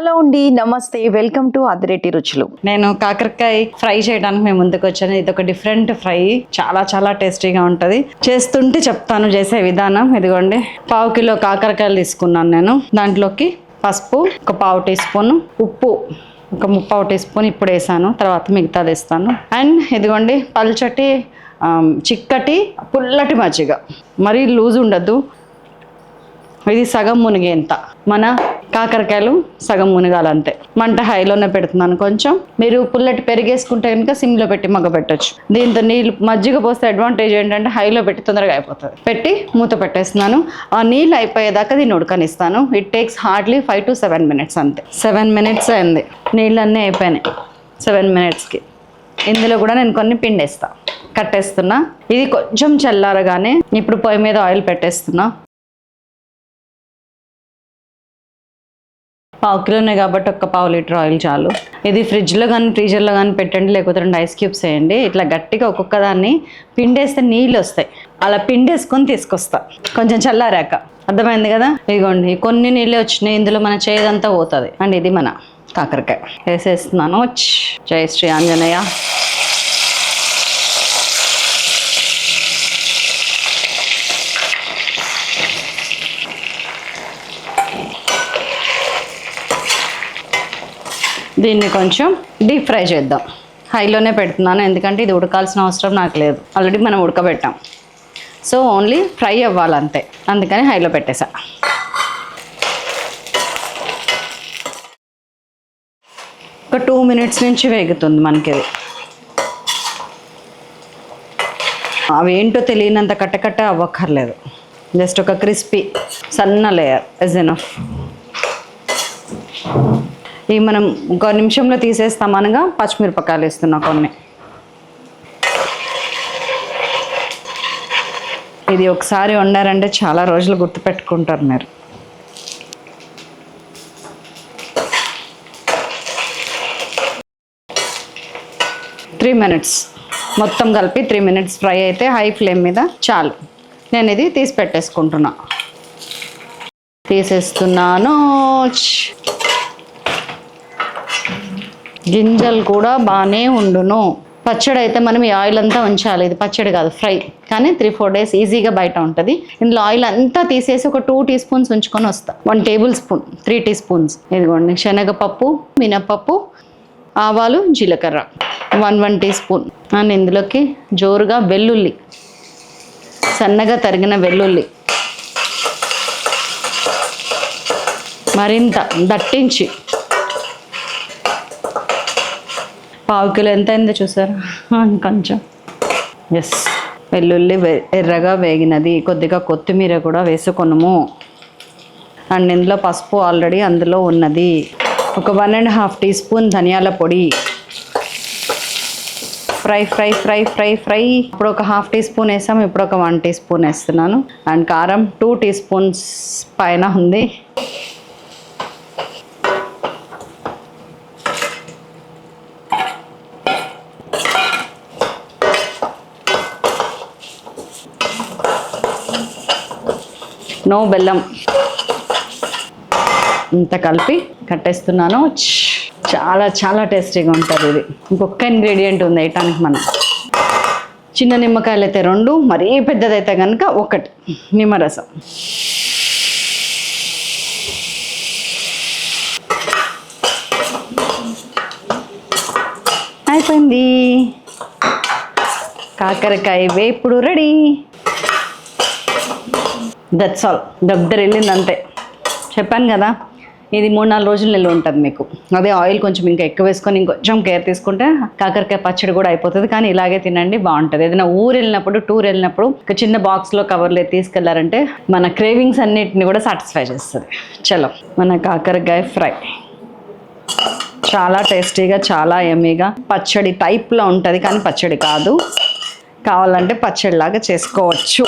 Hello అండి నమస్తే welcome to Adireddy రుచులు. నేను కాకరకాయ ఫ్రై చేయడానికి మేము ముందుకు వచ్చాను. ఇది ఒక డిఫరెంట్ ఫ్రై. చాలా చాలా టేస్టీగా ఉంటుంది. చేస్తుంటే చెప్తాను చేసే విధానం. ఇదిగోండి పావు కిలో కాకరకాయలు తీసుకున్నాను నేను. దాంట్లోకి పసుపు ఒక పావు టీ స్పూన్ ఉప్పు ఒక ముప్పావు టీ స్పూన్ ఇప్పుడు వేసాను. తర్వాత మిగతాది వేస్తాను అండ్ ఇదిగోండి పల్చటి చిక్కటి పుల్లటి మజ్జిగ. మరీ లూజ్ ఉండద్దు. ఇది సగం మునిగేంత. మన కాకరకాయలు సగం మునగాలంతే. మంట హైలోనే పెడుతున్నాను కొంచెం. మీరు పుల్లటి పెరిగేసుకుంటే కనుక సిమ్లో పెట్టి మగ్గ పెట్టచ్చు. దీంతో నీళ్ళు మజ్జిగ పోస్తే అడ్వాంటేజ్ ఏంటంటే హైలో పెట్టి తొందరగా అయిపోతుంది. పెట్టి మూత పెట్టేస్తున్నాను. ఆ నీళ్ళు అయిపోయేదాకా దీన్ని ఉడకనిస్తాను. It takes hardly five to seven minutes అంతే. సెవెన్ మినిట్స్ అయింది నీళ్ళన్నీ అయిపోయినాయి. సెవెన్ మినిట్స్కి ఇందులో కూడా నేను కొన్ని పిండేస్తాను కట్టేస్తున్నా. ఇది కొంచెం చల్లారగానే ఇప్పుడు పొయ్యి మీద ఆయిల్ పెట్టేస్తున్నా. పావు కిలోనే కాబట్టి ఒక్క పావు లీటర్ ఆయిల్ చాలు. ఇది ఫ్రిడ్జ్లో కానీ ఫ్రీజర్లో కానీ పెట్టండి లేకపోతే రెండు ఐస్ క్యూబ్స్ వేయండి. ఇట్లా గట్టిగా ఒక్కొక్క దాన్ని పిండేస్తే నీళ్ళు వస్తాయి. అలా పిండేసుకొని తీసుకొస్తా. కొంచెం చల్లారాక. అర్థమైంది కదా? ఇదిగోండి కొన్ని నీళ్ళే వచ్చినాయి. ఇందులో మన చేదంతా పోతుంది. అండ్ ఇది మన కాకరకాయ. వేసేస్తున్నాను. జై శ్రీ ఆంజనేయ. దీన్ని కొంచెం డీప్ ఫ్రై చేద్దాం. హైలోనే పెడుతున్నాను ఎందుకంటే ఇది ఉడకాల్సిన అవసరం నాకు లేదు. ఆల్రెడీ మనం ఉడకబెట్టాం. సో ఓన్లీ ఫ్రై అవ్వాలంతే. అందుకని హైలో పెట్టేసా. ఒక టూ మినిట్స్ నుంచి వేగుతుంది మనకి ఇది. అవేంటో తెలియనంత కట్టకట్ట అవ్వక్కర్లేదు. జస్ట్ ఒక క్రిస్పీ సన్న లేయర్ ఇస్ ఎనఫ్ ఇవి మనం ఒక నిమిషంలో తీసేస్తాం అనగా పచ్చిమిరపకాయలు వేస్తున్నా కొన్ని. ఇది ఒకసారి వండారంటే చాలా రోజులు గుర్తుపెట్టుకుంటారు మీరు. Three minutes. మొత్తం కలిపి త్రీ మినిట్స్ ఫ్రై అయితే హై ఫ్లేమ్ మీద చాలు. నేను ఇది తీసి పెట్టేసుకుంటున్నా. తీసేస్తున్నాను. గింజలు కూడా బాగానే ఉండును. పచ్చడి అయితే మనం ఈ ఆయిల్ అంతా ఉంచాలి. ఇది పచ్చడి కాదు ఫ్రై. కానీ త్రీ ఫోర్ డేస్ ఈజీగా బయట ఉంటుంది. ఇందులో ఆయిల్ అంతా తీసేసి ఒక టూ టీ స్పూన్స్ ఉంచుకొని వస్తా. One tablespoon three teaspoons ఇదిగోండి శనగపప్పు మినపప్పు ఆవాలు జీలకర్ర. One one teaspoon and ఇందులోకి జోరుగా వెల్లుల్లి. సన్నగా తరిగిన వెల్లుల్లి. మరింత దట్టించి. పావు కిలో ఎంత అయిందో చూసారా? కొంచెం. ఎస్ వెల్లుల్లి ఎర్రగా వేగినది. కొద్దిగా కొత్తిమీర కూడా వేసుకొనుము. అండ్ ఇందులో పసుపు ఆల్రెడీ అందులో ఉన్నది. ఒక one and half teaspoon ధనియాల పొడి. Fry fry fry fry fry. ఇప్పుడు ఒక హాఫ్ టీ స్పూన్ వేసాం. ఇప్పుడు ఒక వన్ టీ స్పూన్ వేస్తున్నాను. అండ్ కారం టూ టీ స్పూన్స్ పైన ఉంది. నో బెల్లం. ఇంత కలిపి కట్టేస్తున్నాను. చాలా చాలా టేస్టీగా ఉంటుంది ఇది. ఇంకొక ఇంగ్రీడియంట్ ఉంది వేయటానికి మనం. చిన్న నిమ్మకాయలు అయితే రెండు మరీ పెద్దదైతే కనుక ఒకటి. నిమ్మరసం. అయిపోయింది. కాకరకాయ వేపుడు రెడీ. దట్స్ ఆల్ దగ్గర వెళ్ళింది అంతే చెప్పాను కదా ఇది మూడు నాలుగు రోజులు నిల్వ ఉంటుంది మీకు. అదే ఆయిల్ కొంచెం ఇంకా ఎక్కువ వేసుకొని ఇంకొంచెం కేర్ తీసుకుంటే కాకరకాయ పచ్చడి కూడా అయిపోతుంది కానీ ఇలాగే తినండి బాగుంటుంది. ఏదైనా ఊరు వెళ్ళినప్పుడు టూర్ వెళ్ళినప్పుడు ఒక చిన్న బాక్స్లో కవర్లో తీసుకెళ్ళారంటే మన క్రేవింగ్స్ అన్నిటిని కూడా సాటిస్ఫై చేస్తుంది. చలో మన కాకరకాయ ఫ్రై. చాలా టేస్టీగా చాలా ఎమ్మీగా పచ్చడి టైప్లో ఉంటుంది కానీ పచ్చడి కాదు. కావాలంటే పచ్చడిలాగా చేసుకోవచ్చు.